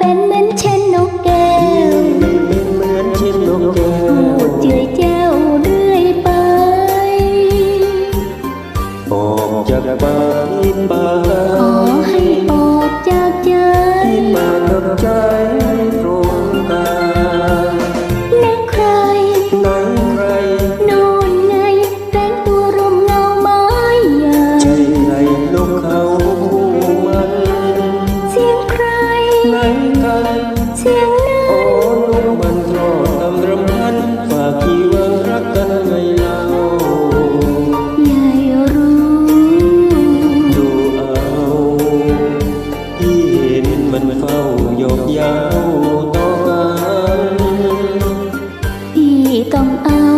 เป็นเหมือนเช่นนกแก้วจากบ้เจือยแจ้วเรื่ไปออกจากบ้านไป anh